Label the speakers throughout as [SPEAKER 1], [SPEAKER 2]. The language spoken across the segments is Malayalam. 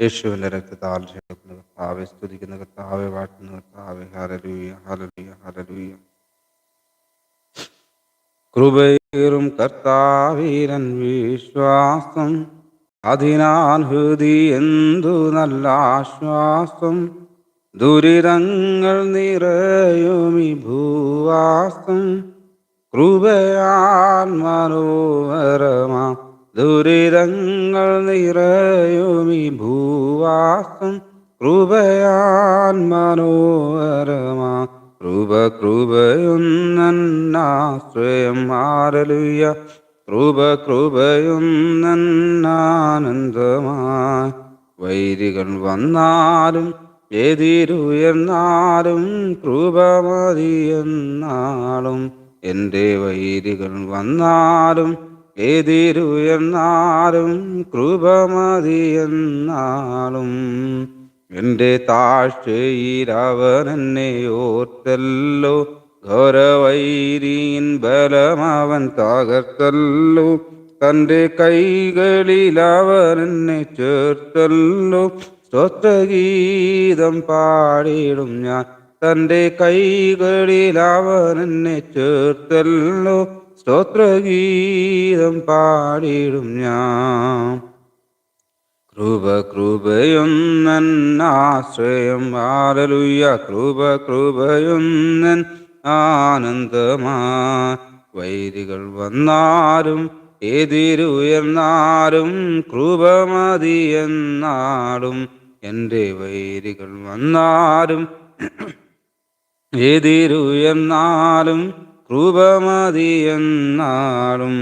[SPEAKER 1] യേശുവിന്റെ രക്തത്താൽ ആലോചിക്കുന്ന കർത്താവെ സ്തുതിക്കുന്ന കർത്താവെ വാഴ്ത്തുന്ന കർത്താവെ. ഹരലൂയ ഹരലൂയ ഹരലൂയ കൃപയേറും കർത്താവീരൻ വിശ്വാസം അതിനാൻ ഹൃദി എന്തു നല്ല ആശ്വാസം ദുരിതങ്ങൾ നിറയുമി ഭൂവാസം കൃപയാൻ മനോഹരമാ ദുരിതങ്ങൾ നിറയുമി ഭൂവാസം കൃപയാൻ മനോഹരമാ കൃപ കൃപയുന്നാശ്രയം മാറലുയ കൃപ കൃപയുന്നാനന്ദമാ വൈരികൾ വന്നാലും എതിരുയർന്നാലും കൃപ മതിയെന്നാളും എന്റെ വൈരികൾ വന്നാലും എതിരുയർന്നാലും കൃപ മതിയെന്നാളും എന്റെ താഴ്ചയിൽ അവൻ എന്നെ ഓർത്തല്ലോ. ഗൗരവൈരീൻ ബലമവൻ തകർത്തല്ലോ. തന്റെ കൈകളിൽ അവൻ എന്നെ ചേർത്തല്ലോ. സ്വത്വഗീതം പാടിയിടും ഞാൻ. തന്റെ കൈകളിൽ അവൻ എന്നെ ചേർത്തല്ലോ. സ്തോത്രഗീതം പാടിടും ഞാൻ. കൃപ കൃപയൊന്നാശ്രയം ആരലുയ്യ കൃപ കൃപയൊന്നൻ ആനന്ദമാ വൈരികൾ വന്നാലും എതിരുയർന്നാലും കൃപ മതിയെന്നാടും എന്റെ വൈരികൾ വന്നാലും എതിരുയർന്നാലും കൃപ മതിയെന്നാടും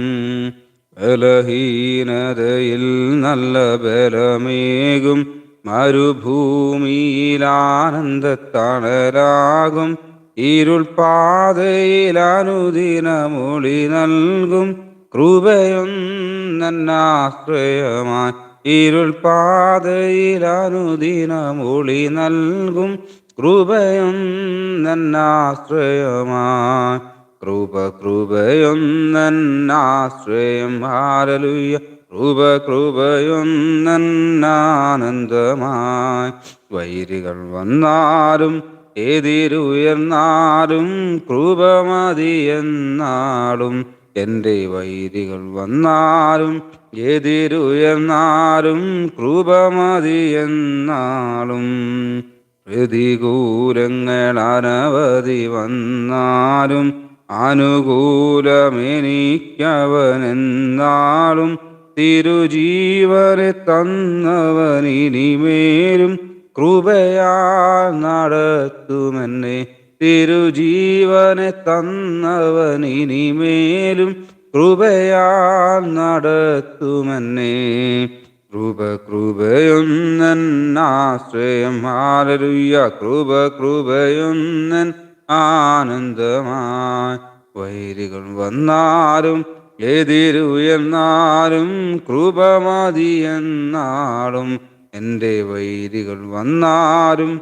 [SPEAKER 1] ബലഹീനതയിൽ നല്ല ബലമേകും. മരുഭൂമിയിലാനന്ദത്തണലാകും. ആനന്ദത്തണലാകും ഇരുൾ പാതയിൽ അനുദിനമൊളി നൽകും. കൃപയൊന്നാശ്രയമായി ഇരുൾ പാതയിൽ അനുദിനമൊളി നൽകും. കൃപയൊന്നാശ്രയമായി കൃപ കൃപയൊന്നാശ്രയം ഹാരലുയ കൃപ കൃപയൊന്നാനന്ദമായി വൈരികൾ വന്നാലും എതിരുയർന്നാലും കൃപ മതിയെന്നാളും എന്റെ വൈരികൾ വന്നാലും എതിരുയർന്നാലും കൃപ മതിയെന്നാളും പ്രതികൂലങ്ങൾ അനവധി വന്നാലും അനുകൂലമെനിക്കവനെന്നാളും തിരുജീവനെ തന്നവനിനിമേലും കൃപയാൽ നടത്തുമെന്നെ. തിരുജീവനെ തന്നവനിനിമേലും കൃപയാൽ നടത്തുമെന്നെ. കൃപ കൃപയൊന്നൻ ആശ്രയം. ആലരുയ കൃപ കൃപയൊന്നൻ ആനന്ദമായി. വൈരികൾ വന്നാലും എതിരുയർന്നാലും കൃപ മതിയെന്നാളും എന്റെ വൈരികൾ വന്നാലും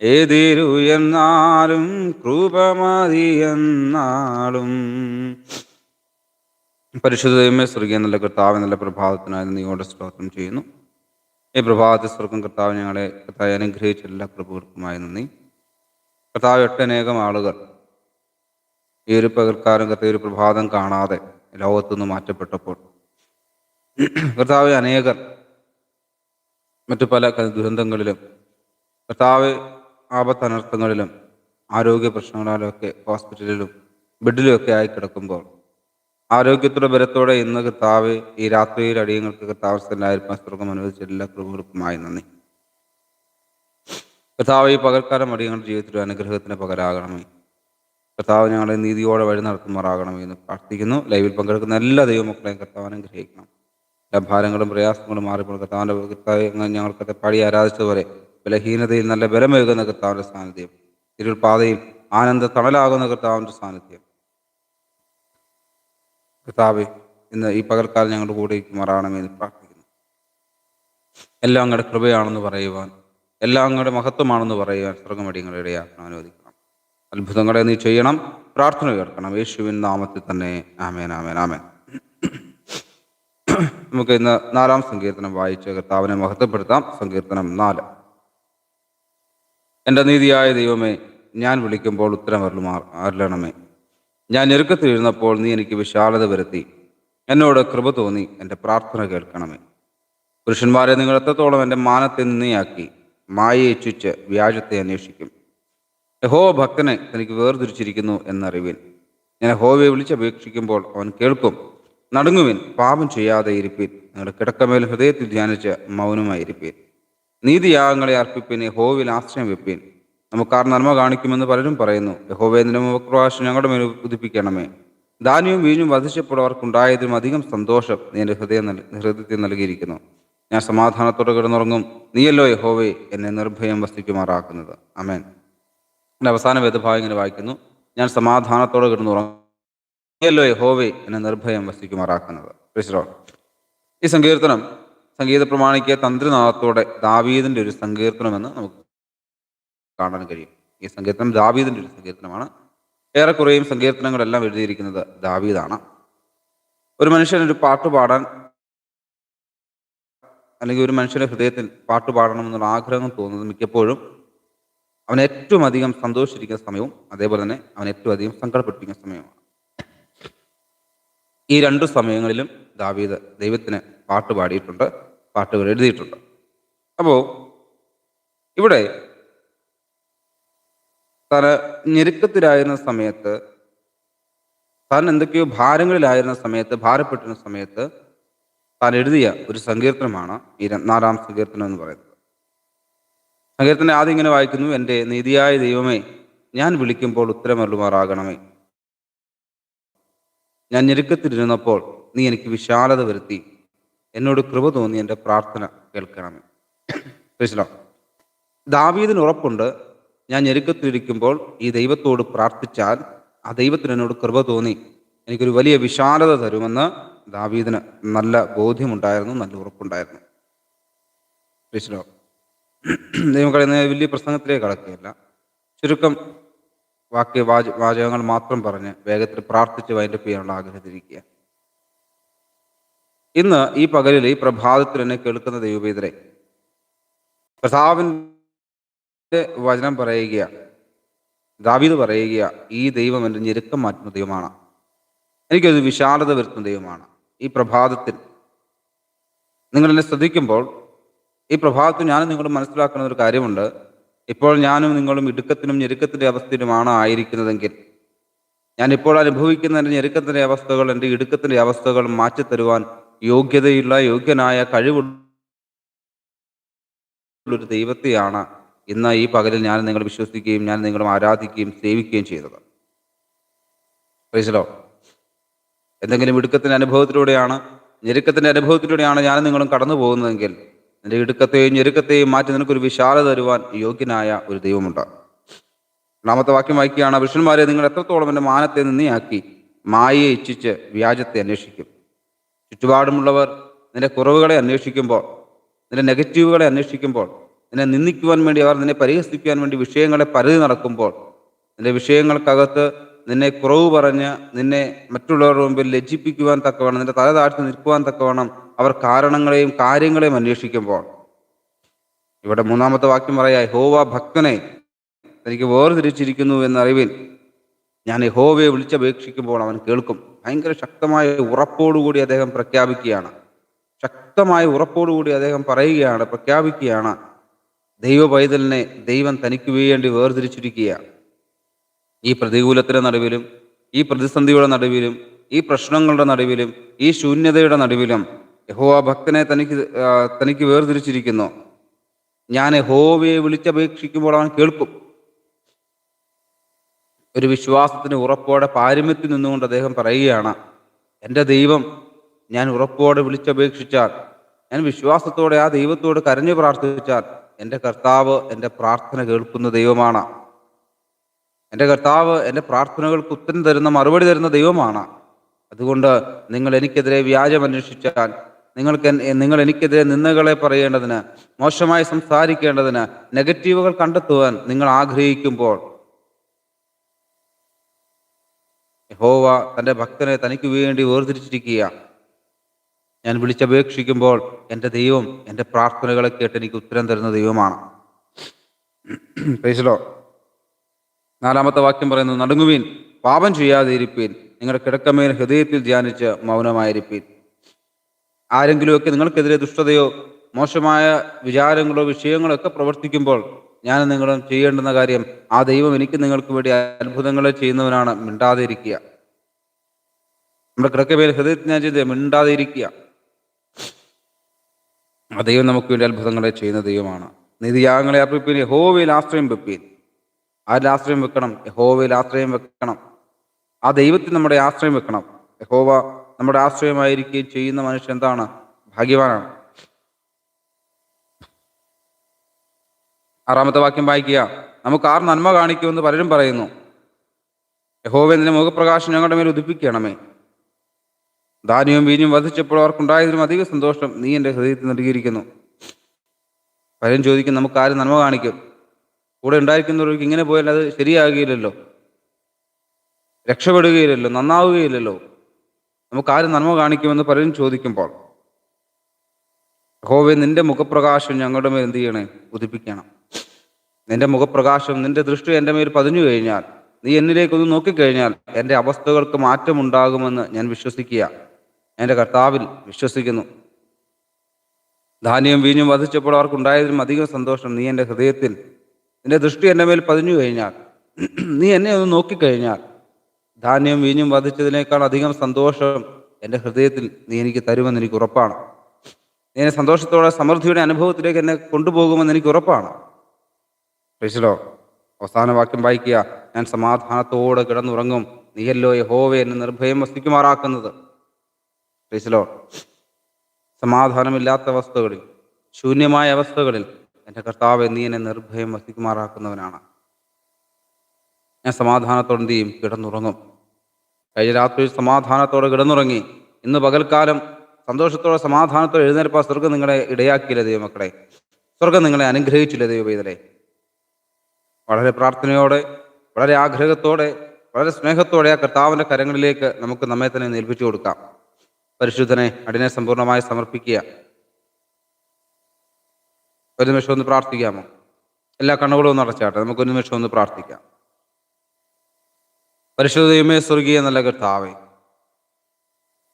[SPEAKER 1] എതിരുയർന്നാലും കൃപ മതിയെന്നാളും പരിശുദ്ധമേ സ്വർഗീയ നല്ല കർത്താവ് നല്ല പ്രഭാതത്തിനായി നീയോടെ സ്തോത്രം ചെയ്യുന്നു. ഈ പ്രഭാതത്തിൽ സ്വർഗം കർത്താവ് ഞങ്ങളെ കർത്താവ് അനുഗ്രഹിച്ച എല്ലാ കൃപകൾക്കുമായി നന്ദി. കർത്താവ് ഒട്ടനേകം ആളുകൾ ഈ ഒരു പകൽക്കാലം കർത്താവ് ഒരു പ്രഭാതം കാണാതെ ലോകത്തുനിന്ന് മാറ്റപ്പെട്ടപ്പോൾ കർത്താവ് അനേകർ മറ്റു പല ദുരന്തങ്ങളിലും കർത്താവ് ആപത്തനർത്ഥങ്ങളിലും ആരോഗ്യ പ്രശ്നങ്ങളിലൊക്കെ ഹോസ്പിറ്റലിലും ബെഡിലുമൊക്കെ ആയി കിടക്കുമ്പോൾ ആരോഗ്യത്തോടെ ബലത്തോടെ ഇന്ന് കർത്താവ് ഈ രാത്രിയിൽ അടിയങ്ങൾക്ക് കർത്താവ് എല്ലാവർക്കും സ്വർഗം അനുവദിച്ച എല്ലാ കൃപകൾക്കുമായി നന്ദി. കർത്താവ് ഈ പകൽക്കാലം അടിയങ്ങളുടെ ജീവിതത്തിൽ ഒരു അനുഗ്രഹത്തിന് പകരാകണമേ. കർത്താവ് ഞങ്ങളെ നീതിയോടെ വഴി നടത്തുമാറാകണമേ എന്ന് പ്രാർത്ഥിക്കുന്നു. ലൈവിൽ പങ്കെടുക്കുന്ന എല്ലാ ദൈവമക്കളെയും കർത്താവ് അനുഗ്രഹിക്കണം. എല്ലാ ഭാരങ്ങളും പ്രയാസങ്ങളും മാറിപ്പോൾ കർത്താവിന്റെ കർത്താവ് ഞങ്ങൾക്ക് പാടി ആരാധിച്ചതുപോലെ ബലഹീനതയിൽ നല്ല ബലമേകുന്ന കർത്താവിന്റെ സാന്നിധ്യം. തിരുപാതയിൽ ആനന്ദ തണലാകുന്ന കർത്താവിന്റെ സാന്നിധ്യം. കർത്താവ് ഇന്ന് ഈ പകൽക്കാലം ഞങ്ങളുടെ കൂടെ ഇരിക്കുമാറാകണമേ എന്ന് പ്രാർത്ഥിക്കുന്നു. എല്ലാം അങ്ങയുടെ കൃപയാണെന്ന് പറയുവാൻ എല്ലാം അങ്ങയുടെ മഹത്വമാണെന്ന് പറയുവാൻ സ്വർഗമടിയങ്ങളുടെ യാത്ര അനുവദിക്കണം. അത്ഭുതങ്ങളെ നീ ചെയ്യണം. പ്രാർത്ഥന ഉയർത്തണം. യേശുവിൻ നാമത്തിൽ തന്നെ ആമേൻ ആമേൻ ആമേൻ. നമുക്ക് ഇന്ന് നാലാം സങ്കീർത്തനം വായിച്ച് കർത്താവിനെ മഹത്വപ്പെടുത്താം. സങ്കീർത്തനം നാല്. എന്റെ നീതിയായ ദൈവമേ ഞാൻ വിളിക്കുമ്പോൾ ഉത്തരം അരുളുമാർ അരുളണമേ. ഞാൻ ഞെരുക്കത്തിലിരുന്നപ്പോൾ നീ എനിക്ക് വിശാലത വരുത്തി. എന്നോട് കൃപ തോന്നി. എന്റെ പ്രാർത്ഥന കേൾക്കണമേ. പുരുഷന്മാരെ നിങ്ങൾ എത്രത്തോളം എന്റെ മാനത്തെ നിന്നയാക്കി മായയെ ചുച്ച് വ്യാജത്തെ അന്വേഷിക്കും. യഹോ ഭക്തനെ തനിക്ക് വേർതിരിച്ചിരിക്കുന്നു എന്നറിവിൻ. ഞാൻ ഹോവയെ വിളിച്ചപേക്ഷിക്കുമ്പോൾ അവൻ കേൾക്കും. നടുങ്ങുവിൻ പാപം ചെയ്യാതെ ഇരിപ്പീൻ. നിങ്ങളുടെ കിടക്കമേൽ ഹൃദയത്തിൽ ധ്യാനിച്ച് മൗനമായിരിപ്പീൻ. നീതിയാഗങ്ങളെ അർപ്പിപ്പിൻ യഹോവിൽ ആശ്രയം വെപ്പീൻ. നമുക്കാർ നന്മ കാണിക്കുമെന്ന് പലരും പറയുന്നു. യഹോവേന്ദ്രം മുഖപ്രവാശം ഞങ്ങളുടെ മേൽ ഉദിപ്പിക്കണമേ. ധാന്യവും വീഞ്ഞും വധിച്ചപ്പോൾ അവർക്കുണ്ടായതിലും അധികം സന്തോഷം നീ എന്റെ ഹൃദയം ഹൃദയത്തിൽ നൽകിയിരിക്കുന്നു. ഞാൻ സമാധാനത്തോടെ കിടന്നുറങ്ങും. നീയല്ലോ യഹോവേ എന്നെ നിർഭയം വസിക്കുമാറാക്കുന്നത്. അമേൻ എന്റെ അവസാന വേദഭാവം ഇങ്ങനെ വായിക്കുന്നു. ഞാൻ സമാധാനത്തോടെ കിടന്നുറങ്ങും നീയല്ലോ യഹോവേ എന്നെ നിർഭയം വസിക്കുമാറാക്കുന്നത്. ഈ സങ്കീർത്തനം സംഗീത പ്രമാണിക്ക് തന്ത്രിനാഥത്തോടെ ദാവീദിന്റെ ഒരു സങ്കീർത്തനമെന്ന് നമുക്ക് കാണാൻ കഴിയും. ഈ സങ്കീർത്തനം ദാവീദിന്റെ ഒരു സങ്കീർത്തനമാണ്. ഏറെക്കുറെയും സങ്കീർത്തനങ്ങളെല്ലാം എഴുതിയിരിക്കുന്നത് ദാവീദാണ്. ഒരു മനുഷ്യൻ ഒരു പാട്ട് പാടാൻ അല്ലെങ്കിൽ ഒരു മനുഷ്യന്റെ ഹൃദയത്തിൽ പാട്ട് പാടണം എന്നുള്ള ആഗ്രഹം തോന്നുന്നത് മിക്കപ്പോഴും അവൻ ഏറ്റവും അധികം സന്തോഷിച്ചിരിക്കുന്ന സമയവും അതേപോലെ തന്നെ അവൻ ഏറ്റവും അധികം സങ്കടപ്പെട്ടിരിക്കുന്ന സമയവുമാണ്. ഈ രണ്ടു സമയങ്ങളിലും ദാവീദ് ദൈവത്തിന് പാട്ട് പാടിയിട്ടുണ്ട് പാട്ടുകൾ എഴുതിയിട്ടുണ്ട്. അപ്പോൾ ഇവിടെ താൻ ഞെരുക്കത്തിലായിരുന്ന സമയത്ത് താൻ എന്തൊക്കെയോ ഭാരങ്ങളിലായിരുന്ന സമയത്ത് ഭാരപ്പെട്ടിരുന്ന സമയത്ത് താൻ എഴുതിയ ഒരു സങ്കീർത്തനമാണ് ഈ രത്നാറാം സങ്കീർത്തനം എന്ന് പറയുന്നത്. സങ്കീർത്തനം ആദ്യം ഇങ്ങനെ വായിക്കുന്നു എന്റെ നീതിയായ ദൈവമേ ഞാൻ വിളിക്കുമ്പോൾ ഉത്തരമരുമാറാകണമേ ഞാൻ ഞെരുക്കത്തിലിരുന്നപ്പോൾ നീ എനിക്ക് വിശാലത വരുത്തി. എന്നോട് കൃപ തോന്നി എന്റെ പ്രാർത്ഥന കേൾക്കണമേ. മനസ്സിലോ ദാവീദിന് ഉറപ്പുണ്ട് ഞാൻ ഞെരുക്കത്തിലിരിക്കുമ്പോൾ ഈ ദൈവത്തോട് പ്രാർത്ഥിച്ചാൽ ആ ദൈവത്തിന് എന്നോട് കൃപ തോന്നി. എനിക്കൊരു വലിയ വിശാലത തരുമെന്ന് ദാവീദിന് നല്ല ബോധ്യമുണ്ടായിരുന്നു നല്ല ഉറപ്പുണ്ടായിരുന്നു. ഈശ്വരോ ദൈവം കളയുന്ന വലിയ പ്രസംഗത്തിലേക്ക് കടക്കുകയില്ല. ചുരുക്കം വാക്യ വാച വാചകങ്ങൾ മാത്രം പറഞ്ഞ് വേഗത്തിൽ പ്രാർത്ഥിച്ച് വൈൻഡപ്പ് ചെയ്യാനുള്ള ആഗ്രഹത്തിരിക്കുക ഇന്ന് ഈ പകലിൽ ഈ പ്രഭാതത്തിൽ എന്നെ കേൾക്കുന്ന ദൈവപീതരെ പ്രസാവിന്റെ വചനം പറയുക ദാവീദ് പറയുക ഈ ദൈവം എന്റെ ഞെരുക്കം മാറ്റുന്ന ദൈവമാണ്. എനിക്കത് വിശാലത വരുത്തുന്ന ദൈവമാണ്. ഈ പ്രഭാതത്തിൽ. നിങ്ങൾ എന്നെ ശ്രദ്ധിക്കുമ്പോൾ ഈ പ്രഭാതത്തിൽ ഞാനും നിങ്ങളും മനസ്സിലാക്കുന്ന ഒരു കാര്യമുണ്ട്. ഇപ്പോൾ ഞാനും നിങ്ങളും ഇടുക്കത്തിനും ഞെരുക്കത്തിന്റെ അവസ്ഥയിലുമാണ് ആയിരിക്കുന്നതെങ്കിൽ ഞാൻ ഇപ്പോൾ അനുഭവിക്കുന്ന എന്റെ ഞെരുക്കത്തിന്റെ അവസ്ഥകൾ എന്റെ ഇടുക്കത്തിന്റെ അവസ്ഥകൾ മാറ്റിത്തരുവാൻ യോഗ്യതയുള്ള യോഗ്യനായ കഴിവുള്ള ഒരു ദൈവത്തെയാണ് ഇന്ന് ഈ പകലിൽ ഞാൻ നിങ്ങൾ വിശ്വസിക്കുകയും ഞാൻ നിങ്ങളും ആരാധിക്കുകയും സേവിക്കുകയും ചെയ്തത്. മനസ്സിലോ എന്തെങ്കിലും ഇടുക്കത്തിന്റെ അനുഭവത്തിലൂടെയാണ് ഞെരുക്കത്തിന്റെ അനുഭവത്തിലൂടെയാണ് ഞാൻ നിങ്ങളും കടന്നു പോകുന്നതെങ്കിൽ നിന്റെ ഇടുക്കത്തെയും ഞെരുക്കത്തെയും മാറ്റി നിനക്കൊരു വിശാലത തരുവാൻ യോഗ്യനായ ഒരു ദൈവമുണ്ട്. രണ്ടാമത്തെ വാക്യം വായിക്കുകയാണ് പുരുഷന്മാരെ നിങ്ങൾ എത്രത്തോളം എന്റെ മാനത്തെ നിന്നിയാക്കി മായയെ ഇച്ഛിച്ച് വ്യാജത്തെ അന്വേഷിക്കും. ചുറ്റുപാടുമുള്ളവർ നിന്റെ കുറവുകളെ അന്വേഷിക്കുമ്പോൾ നിന്റെ നെഗറ്റീവുകളെ അന്വേഷിക്കുമ്പോൾ നിന്നെ നിന്ദിക്കുവാൻ വേണ്ടി അവർ നിന്നെ പരിഹസിക്കുവാൻ വേണ്ടി വിഷയങ്ങളെ പരിധി നടക്കുമ്പോൾ നിന്റെ വിഷയങ്ങൾക്കകത്ത് നിന്നെ കുറവ് പറഞ്ഞ് നിന്നെ മറ്റുള്ളവരുടെ മുമ്പിൽ ലജ്ജിപ്പിക്കുവാൻ തക്കവണ്ണം നിന്റെ തല താഴ്ത്തി നിൽക്കുവാൻ തക്കവണ്ണം അവർ കാരണങ്ങളെയും കാര്യങ്ങളെയും അന്വേഷിക്കുമ്പോൾ. ഇവിടെ മൂന്നാമത്തെ വാക്യം പറയാ ഹോവ ഭക്തനെ തനിക്ക് വേർതിരിച്ചിരിക്കുന്നു എന്നറിവിൻ ഞാൻ ഹോവയെ വിളിച്ചപേക്ഷിക്കുമ്പോൾ അവൻ കേൾക്കും. ഭയങ്കര ശക്തമായ ഉറപ്പോടുകൂടി അദ്ദേഹം പ്രഖ്യാപിക്കുകയാണ്. ശക്തമായ ഉറപ്പോടുകൂടി അദ്ദേഹം പറയുകയാണ് പ്രഖ്യാപിക്കുകയാണ് ദൈവ പൈതലിനെ ദൈവം തനിക്ക് വേണ്ടി വേർതിരിച്ചിരിക്കുക ഈ പ്രതികൂലത്തിന്റെ നടുവിലും ഈ പ്രതിസന്ധിയുടെ നടുവിലും ഈ പ്രശ്നങ്ങളുടെ നടുവിലും ഈ ശൂന്യതയുടെ നടുവിലും യഹോവ ഭക്തനെ തനിക്ക് തനിക്ക് വേർതിരിച്ചിരിക്കുന്നു. ഞാൻ യഹോവയെ വിളിച്ചപേക്ഷിക്കുമ്പോൾ അവൻ കേൾക്കും. ഒരു വിശ്വാസത്തിന് ഉറപ്പോടെ പാരമ്യത്തിൽ നിന്നുകൊണ്ട് അദ്ദേഹം പറയുകയാണ് എന്റെ ദൈവം ഞാൻ ഉറപ്പോടെ വിളിച്ചപേക്ഷിച്ചാൽ ഞാൻ വിശ്വാസത്തോടെ ആ ദൈവത്തോട് കരഞ്ഞു പ്രാർത്ഥിച്ചാൽ എന്റെ കർത്താവ് എന്റെ പ്രാർത്ഥന കേൾക്കുന്ന ദൈവമാണ്. എന്റെ കർത്താവ് എന്റെ പ്രാർത്ഥനകൾക്ക് ഉത്തരം തരുന്ന മറുപടി തരുന്ന ദൈവമാണ്. അതുകൊണ്ട് നിങ്ങൾ എനിക്കെതിരെ വ്യാജം അന്വേഷിച്ചാൽ നിങ്ങൾക്ക് നിങ്ങൾ എനിക്കെതിരെ നിന്ദകളെ പറയേണ്ടതിന് മോശമായി സംസാരിക്കേണ്ടതിന് നെഗറ്റീവുകൾ കണ്ടെത്തുവാൻ നിങ്ങൾ ആഗ്രഹിക്കുമ്പോൾ യഹോവ തന്റെ ഭക്തനെ തനിക്ക് വേണ്ടി വേർതിരിച്ചിരിക്കുക ഞാൻ വിളിച്ചപേക്ഷിക്കുമ്പോൾ എന്റെ ദൈവം എന്റെ പ്രാർത്ഥനകളെ കേട്ട് എനിക്ക് ഉത്തരം തരുന്ന ദൈവമാണ്. പ്രൈസലോ നാലാമത്തെ വാക്യം പറയുന്നത് നടുങ്ങുവീൻ പാപം ചെയ്യാതെ ഇരിപ്പീൻ നിങ്ങളുടെ കിടക്കമേൽ ഹൃദയത്തിൽ ധ്യാനിച്ച് മൗനമായിരിപ്പീൻ. ആരെങ്കിലുമൊക്കെ നിങ്ങൾക്കെതിരെ ദുഷ്ടതയോ മോശമായ വിചാരങ്ങളോ വിഷയങ്ങളോ ഒക്കെ പ്രവർത്തിക്കുമ്പോൾ ഞാൻ നിങ്ങളും ചെയ്യേണ്ടുന്ന കാര്യം ആ ദൈവം എനിക്ക് നിങ്ങൾക്ക് വേണ്ടി അത്ഭുതങ്ങളെ ചെയ്യുന്നവനാണ് മിണ്ടാതെ ഇരിക്കുക നമ്മുടെ കിടക്കമേൽ ഹൃദയത്തിൽ ഞാൻ ചെയ്ത് മിണ്ടാതെ ഇരിക്കുക ആ ദൈവം നമുക്ക് വേണ്ടി അത്ഭുതങ്ങളെ ചെയ്യുന്ന ദൈവമാണ്. നിതിയാഗങ്ങളെ അർപ്പിപ്പീൻ യഹോവയിൽ ആശ്രയം വെപ്പീൻ. ആരിൽ ആശ്രയം വെക്കണം. യഹോവയിൽ ആശ്രയം വെക്കണം. ആ ദൈവത്തിൽ നമ്മുടെ ആശ്രയം വെക്കണം. യഹോവ നമ്മുടെ ആശ്രയമായിരിക്കുകയും ചെയ്യുന്ന മനുഷ്യൻ എന്താണ്? ഭാഗ്യവാനാണ്. ആറാമത്തെ വാക്യം വായിക്കുക. നമുക്ക് ആർ നന്മ കാണിക്കുമെന്ന് പലരും പറയുന്നു. യഹോവ മുഖപ്രകാശം ഞങ്ങളുടെ മേൽ ഉദിപ്പിക്കണമേ. ധാന്യവും വീഞ്ഞും വധിച്ചപ്പോൾ അവർക്കുണ്ടായതിലും അധിക സന്തോഷം നീ എന്റെ ഹൃദയത്തിൽ നൽകിയിരിക്കുന്നു. പലരും ചോദിക്കും നമുക്ക് ആരും നന്മ കാണിക്കും? കൂടെ ഉണ്ടായിരിക്കുന്നവർക്ക് ഇങ്ങനെ പോയാൽ അത് ശരിയാകുകയില്ലല്ലോ. രക്ഷപ്പെടുകയില്ലല്ലോ നന്നാവുകയില്ലല്ലോ. നമുക്ക് ആര് നന്മ കാണിക്കുമെന്ന് പലരും ചോദിക്കുമ്പോൾ ഹോവെ നിന്റെ മുഖപ്രകാശം ഞങ്ങളുടെ മേൽ എന്ത് ചെയ്യണേ? ഉദിപ്പിക്കണം. നിന്റെ മുഖപ്രകാശം നിന്റെ ദൃഷ്ടി എന്റെ മേൽ പതിഞ്ഞു കഴിഞ്ഞാൽ നീ എന്നിലേക്കൊന്ന് നോക്കിക്കഴിഞ്ഞാൽ എന്റെ അവസ്ഥകൾക്ക് മാറ്റമുണ്ടാകുമെന്ന് ഞാൻ വിശ്വസിക്കുക. എന്റെ കർത്താവിൽ വിശ്വസിക്കുന്നു. ധാന്യം വീഞ്ഞും വധിച്ചപ്പോൾ അവർക്കുണ്ടായതിലും അധികം സന്തോഷം നീ എന്റെ ഹൃദയത്തിൽ നിന്റെ ദൃഷ്ടി എന്റെ മേൽ പതിഞ്ഞു കഴിഞ്ഞാൽ നീ എന്നെ ഒന്ന് നോക്കിക്കഴിഞ്ഞാൽ ധാന്യം വീഞ്ഞും വധിച്ചതിനേക്കാൾ അധികം സന്തോഷം എന്റെ ഹൃദയത്തിൽ നീ എനിക്ക് തരുമെന്ന് എനിക്ക് ഉറപ്പാണ്. നീ എന്നെ സന്തോഷത്തോടെ സമൃദ്ധിയുടെ അനുഭവത്തിലേക്ക് എന്നെ കൊണ്ടുപോകുമെന്ന് എനിക്ക് ഉറപ്പാണ്. പ്രിശലോ അവസാന വാക്യം വായിക്കുക. ഞാൻ സമാധാനത്തോടെ കിടന്നുറങ്ങും. നീയല്ലോ യഹോവ എന്നെ നിർഭയം വസിക്കുമാറാക്കുന്നത്. പ്രിശലോ സമാധാനമില്ലാത്ത അവസ്ഥകളിൽ ശൂന്യമായ അവസ്ഥകളിൽ എന്റെ കർത്താവ് നീ എന്നെ നിർഭയം വസിക്കുമാറാക്കുന്നവനാണ്. ഞാൻ സമാധാനത്തോടെ എന്ത് ചെയ്യും? കിടന്നുറങ്ങും. കഴിഞ്ഞ രാത്രി സമാധാനത്തോടെ കിടന്നുറങ്ങി. ഇന്ന് പകൽക്കാലം സന്തോഷത്തോടെ സമാധാനത്തോടെ എഴുന്നേൽപ്പാ സ്വർഗം നിങ്ങളെ ഇടയാക്കിയില്ല ദൈവമക്കളെ? സ്വർഗം നിങ്ങളെ അനുഗ്രഹിച്ചില്ല ദൈവവേദരെ വളരെ പ്രാർത്ഥനയോടെ വളരെ ആഗ്രഹത്തോടെ വളരെ സ്നേഹത്തോടെ ആ കർത്താവിന്റെ കരങ്ങളിലേക്ക് നമുക്ക് നമ്മെ തന്നെ ഏൽപ്പിച്ചു കൊടുക്കാം. പരിശുദ്ധനെ അടിനെ സമ്പൂർണമായി സമർപ്പിക്കുക. ഒരു നിമിഷം ഒന്ന് പ്രാർത്ഥിക്കാമോ? എല്ലാ കണ്ണുകളും ഒന്ന് അടച്ചാട്ടെ നമുക്ക് ഒരു നിമിഷം ഒന്ന് പ്രാർത്ഥിക്കാം. പരിശുദ്ധ ദൈവമേ സ്വർഗീയ നല്ല കർത്താവേ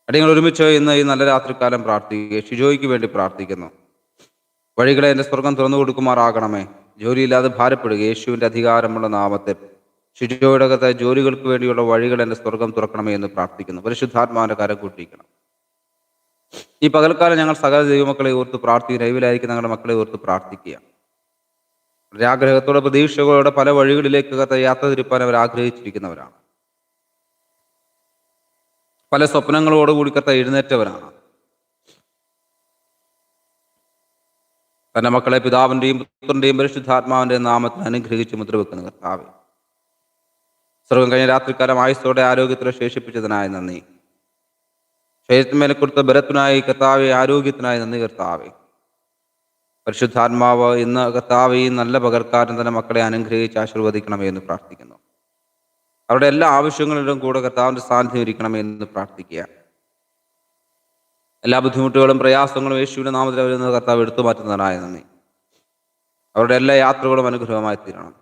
[SPEAKER 1] അടിയങ്ങൾ ഒരുമിച്ച് ഇന്ന് ഈ നല്ല രാത്രികാലം പ്രാർത്ഥിക്കുക. ഷിജോയ്ക്ക് വേണ്ടി പ്രാർത്ഥിക്കുന്നു. വഴികളെ എന്റെ സ്വർഗം തുറന്നു കൊടുക്കുമാറാകണമേ. ജോലിയില്ലാതെ ഭാരപ്പെടുക. യേശുവിന്റെ അധികാരമുള്ള നാമത്തിൽ ഷിജോയുടെ കഥ ജോലികൾക്ക് വേണ്ടിയുള്ള വഴികൾ എന്റെ സ്വർഗം തുറക്കണമേ എന്ന് പ്രാർത്ഥിക്കുന്നു. പരിശുദ്ധാത്മാവിന്റെ കരം കൂട്ടിക്കണം ഈ പകൽക്കാലം ഞങ്ങൾ സകല ദൈവമക്കളെ ഓർത്ത് പ്രാർത്ഥിക്കുക ലൈവിലായിരിക്കും ഞങ്ങളുടെ മക്കളെ ഓർത്ത് പ്രാർത്ഥിക്കുക. ഒരാഗ്രഹത്തോടെ പ്രതീക്ഷകളോടെ പല വഴികളിലേക്ക് യാത്ര തിരിപ്പാൻ അവർ ആഗ്രഹിച്ചിരിക്കുന്നവരാണ്. പല സ്വപ്നങ്ങളോടുകൂടി കത്ത എഴുന്നേറ്റവരാണ്. തന്റെ മക്കളെ പിതാവിന്റെയും പുത്രന്റെയും പരിശുദ്ധാത്മാവിന്റെ നാമത്തിൽ അനുഗ്രഹിച്ച് മുദ്രവെക്കുന്ന കർത്താവ്. സർവം കഴിഞ്ഞ രാത്രിക്കാലം ആയുസ്സോടെ ആരോഗ്യത്തിലെ ശേഷിപ്പിച്ചതിനായി നന്ദി. ശരീരത്തിന്മേലെ കൊടുത്ത ബലത്തിനായി കർത്താവെ ആരോഗ്യത്തിനായി നന്ദി കർത്താവെ. പരിശുദ്ധാത്മാവ് ഇന്ന് കർത്താവ് ഈ നല്ല പകർക്കാരൻ തന്നെ മക്കളെ അനുഗ്രഹിച്ച് ആശീർവദിക്കണമേ എന്ന് പ്രാർത്ഥിക്കുന്നു. അവരുടെ എല്ലാ ആവശ്യങ്ങളിലും കൂടെ കർത്താവിന്റെ സാന്നിധ്യം ഇരിക്കണമേ എന്ന് പ്രാർത്ഥിക്കുക. എല്ലാ ബുദ്ധിമുട്ടുകളും പ്രയാസങ്ങളും യേശുവിന്റെ നാമത്തിൽ അവരിൽ നിന്ന് കർത്താവ് എടുത്തു മാറ്റുന്നതിനായ നന്ദി. അവരുടെ എല്ലാ യാത്രകളും അനുഗ്രഹമായി തീരണം.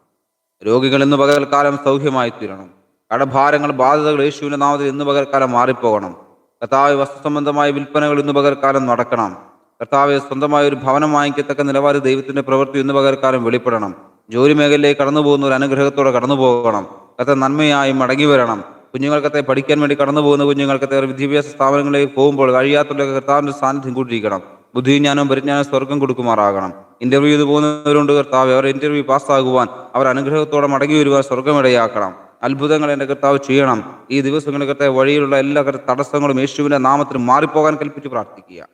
[SPEAKER 1] രോഗികൾ ഇന്ന് പകൽക്കാലം സൗഖ്യമായി തീരണം. കടഭാരങ്ങൾ ബാധ്യതകൾ യേശുവിന്റെ നാമത്തിൽ ഇന്ന് പകൽക്കാലം മാറിപ്പോകണം. കർത്താവ് വസ്തുസംബന്ധമായ വിൽപ്പനകൾ ഇന്ന് പകർക്കാലം നടക്കണം. കർത്താവ് സ്വന്തമായ ഒരു ഭവനം വാങ്ങിക്കത്തക്ക നിലവാര ദൈവത്തിന്റെ പ്രവൃത്തി ഇന്ന് പകർക്കാലം വെളിപ്പെടണം. ജോലി മേഖലയിലേക്ക് കടന്നു പോകുന്ന ഒരു അനുഗ്രഹത്തോടെ കടന്നു പോകണം കത്ത നന്മയായി മടങ്ങി വരണം. കുഞ്ഞുങ്ങൾക്കത്തെ പഠിക്കാൻ വേണ്ടി കടന്നു പോകുന്ന കുഞ്ഞുങ്ങൾക്കത്തെ വിദ്യാഭ്യാസ സ്ഥാപനങ്ങളിലേക്ക് പോകുമ്പോൾ കഴിയാത്തവരുടെ കർത്താവിന്റെ സാന്നിധ്യം കൂട്ടിയിരിക്കണം. ബുദ്ധിജ്ഞാനവും പരിജ്ഞാനവും സ്വർഗം കൊടുക്കുമാറാകണം. ഇന്റർവ്യൂ ചെയ്ത് പോകുന്നവരുണ്ട് കർത്താവ്. അവർ ഇന്റർവ്യൂ പാസ്സാകുവാൻ അവർ അനുഗ്രഹത്തോടെ മടങ്ങി വരുവാൻ സ്വർഗമിടയാക്കണം അത്ഭുതങ്ങൾ എന്റെ കർത്താവ് ചെയ്യണം. ഈ ദിവസങ്ങളിൽ കർത്താവ് വഴിയിലുള്ള എല്ലാ തടസ്സങ്ങളും യേശുവിന്റെ നാമത്തിന് മാറിപ്പോകാൻ കൽപ്പിച്ച് പ്രാർത്ഥിക്കുക.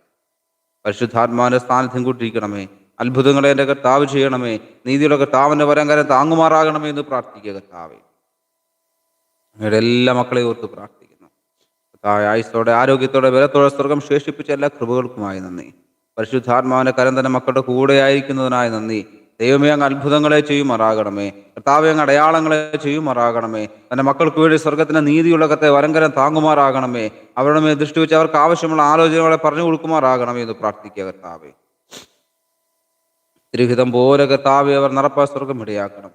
[SPEAKER 1] പരിശുദ്ധാത്മാവിന്റെ സ്ഥാനത്തും കൂട്ടിയിരിക്കണമേ. അത്ഭുതങ്ങളെ എന്റെ കർത്താവ് ചെയ്യണമേ. നീതിയുടെ കർത്താവിന്റെ വരങ്കാരം താങ്ങുമാറാകണമേ എന്ന് പ്രാർത്ഥിക്കുക കർത്താവെ. അങ്ങയുടെ എല്ലാ മക്കളെയും ഓർത്ത് പ്രാർത്ഥിക്കുന്നു. കർത്താവ് ആയുസ്സോടെ ആരോഗ്യത്തോടെ ബലത്തോടെ സ്വർഗം ശേഷിപ്പിച്ച എല്ലാ കൃപകൾക്കുമായി നന്ദി. പരിശുദ്ധാത്മാവിന്റെ കരം തന്നെ മക്കളുടെ കൂടെ ആയിരിക്കുന്നതിനായി നന്ദി. ദൈവമേ അങ്ങ് അത്ഭുതങ്ങളെ ചെയ്യുമാറാകണമേ. കർത്താവെ അങ്ങ് അടയാളങ്ങളെ ചെയ്യുമാറാകണമേ. തന്റെ മക്കൾക്ക് വേണ്ടി സ്വർഗത്തിന്റെ നീതിയുള്ള കത്തെ വരങ്കരം താങ്ങുമാറാകണമേ. അവരുടെ മേൽ ദൃഷ്ടി വെച്ച് അവർക്ക് ആവശ്യമുള്ള ആലോചനകളെ പറഞ്ഞു കൊടുക്കുമാറാകണമേ എന്ന് പ്രാർത്ഥിക്കുക കർത്താവെ. തിരുഹിതം പോലെ കർത്താവെ അവർ നടപ്പാ സ്വർഗം ഇടയാക്കണം.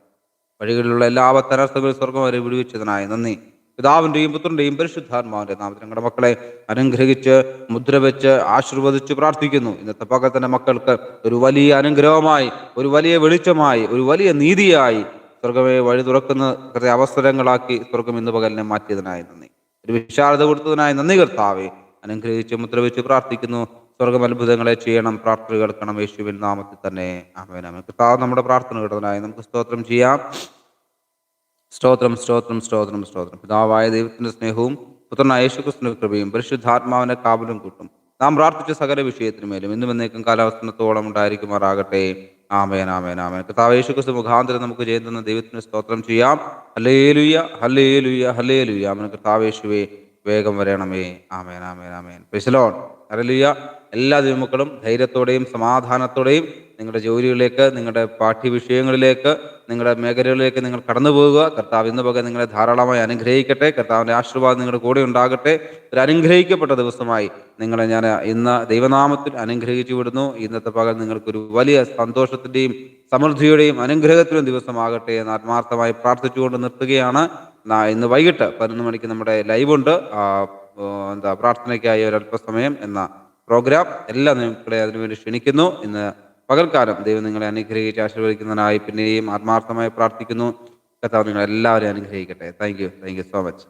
[SPEAKER 1] വഴികളിലുള്ള എല്ലാ അവതരസ്ഥകളും സ്വർഗം അവരെ വിടുവിച്ചതിനായി. നന്ദി. പിതാവിന്റെയും പുത്രന്റെയും പരിശുദ്ധാത്മാവിന്റെ നാമത്തിൽ ഞങ്ങളുടെ മക്കളെ അനുഗ്രഹിച്ച് മുദ്ര വെച്ച് ആശീർവദിച്ച് പ്രാർത്ഥിക്കുന്നു. ഇന്നത്തെ പകൽ മക്കൾക്ക് ഒരു വലിയ അനുഗ്രഹമായി ഒരു വലിയ വെളിച്ചമായി ഒരു വലിയ നീതിയായി സ്വർഗമേ വഴി തുറക്കുന്ന കുറേ അവസരങ്ങളാക്കി സ്വർഗം ഇന്ന് പകലിനെ മാറ്റിയതിനായി നന്ദി. ഒരു വിശാലത കൊടുത്തതിനായി നന്ദി കർത്താവെ. അനുഗ്രഹിച്ച് മുദ്ര വെച്ച് പ്രാർത്ഥിക്കുന്നു. സ്വർഗം അത്ഭുതങ്ങളെ ചെയ്യണം പ്രാർത്ഥന കേൾക്കണം. യേശുവിൻ നാമത്തിൽ തന്നെ ആമേനാമേ കർത്താവ് നമ്മുടെ പ്രാർത്ഥന കേട്ടതിനായി നമുക്ക് സ്തോത്രം ചെയ്യാം. സ്തോത്രം സ്തോത്രം സ്തോത്രം സ്തോത്രം. പിതാവായ ദൈവത്തിന്റെ സ്നേഹവും പുത്രനായ യേശുക്രിസ്തുവിന്റെ കൃപയും പരിശുദ്ധാത്മാവിന്റെ കാവലും കൂട്ടും. നാം പ്രാർത്ഥിച്ച സകല വിഷയത്തിനുമേലും ഇന്നും എന്നേക്കും കാലാവസ്ഥത്തോളം ഉണ്ടായിരിക്കുമാറാകട്ടെ. ആമേൻ ആമേൻ ആമേൻ. കർത്താവ് യേശുക്രിസ്തു മുഖാന്തരം നമുക്ക് ചെയ്യുന്ന ദൈവത്തിന് സ്തോത്രം ചെയ്യാം. ഹലേ ലുയ ഹലേ ലുയ ഹലേ ആമേൻ. അവൻ യേശുവേ വേഗം വരണമേ ആമേൻ ആമേൻ ആമേൻ. പെസലോൺ ഹല്ലേലൂയ എല്ലാ ദൈവമക്കളും ധൈര്യത്തോടെയും സമാധാനത്തോടെയും നിങ്ങളുടെ ജോലികളിലേക്ക് നിങ്ങളുടെ പാഠ്യവിഷയങ്ങളിലേക്ക് നിങ്ങളുടെ മേഖലകളിലേക്ക് നിങ്ങൾ കടന്നു പോകുക. കർത്താവ് ഇന്ന് പകരം നിങ്ങളെ ധാരാളമായി അനുഗ്രഹിക്കട്ടെ. കർത്താവിന്റെ ആശീർവാദം നിങ്ങളുടെ കൂടെ ഉണ്ടാകട്ടെ. ഒരു അനുഗ്രഹിക്കപ്പെട്ട ദിവസമായി നിങ്ങളെ ഞാൻ ഇന്ന് ദൈവനാമത്തിൽ അനുഗ്രഹിച്ചു വിടുന്നു. ഇന്നത്തെ പകൽ നിങ്ങൾക്കൊരു വലിയ സന്തോഷത്തിന്റെയും സമൃദ്ധിയുടെയും അനുഗ്രഹത്തിലും ദിവസമാകട്ടെ എന്ന് ആത്മാർത്ഥമായി പ്രാർത്ഥിച്ചുകൊണ്ട് നിർത്തുകയാണ്. ഇന്ന് വൈകിട്ട് പതിനൊന്ന് മണിക്ക് നമ്മുടെ ലൈവ് ഉണ്ട് എന്താ പ്രാർത്ഥനയ്ക്കായി ഒരല്പസമയം എന്ന പ്രോഗ്രാം എല്ലാ നിങ്ങളെ അതിനുവേണ്ടി ക്ഷണിക്കുന്നു. ഇന്ന് പകൽക്കാലം ദൈവം നിങ്ങളെ അനുഗ്രഹിച്ച് ആശീർവദിക്കുന്നതിനായി പിന്നെയും ആത്മാർത്ഥമായി പ്രാർത്ഥിക്കുന്നു. കർത്താവ് നിങ്ങളെല്ലാവരെയും അനുഗ്രഹിക്കട്ടെ. Thank you thank you so much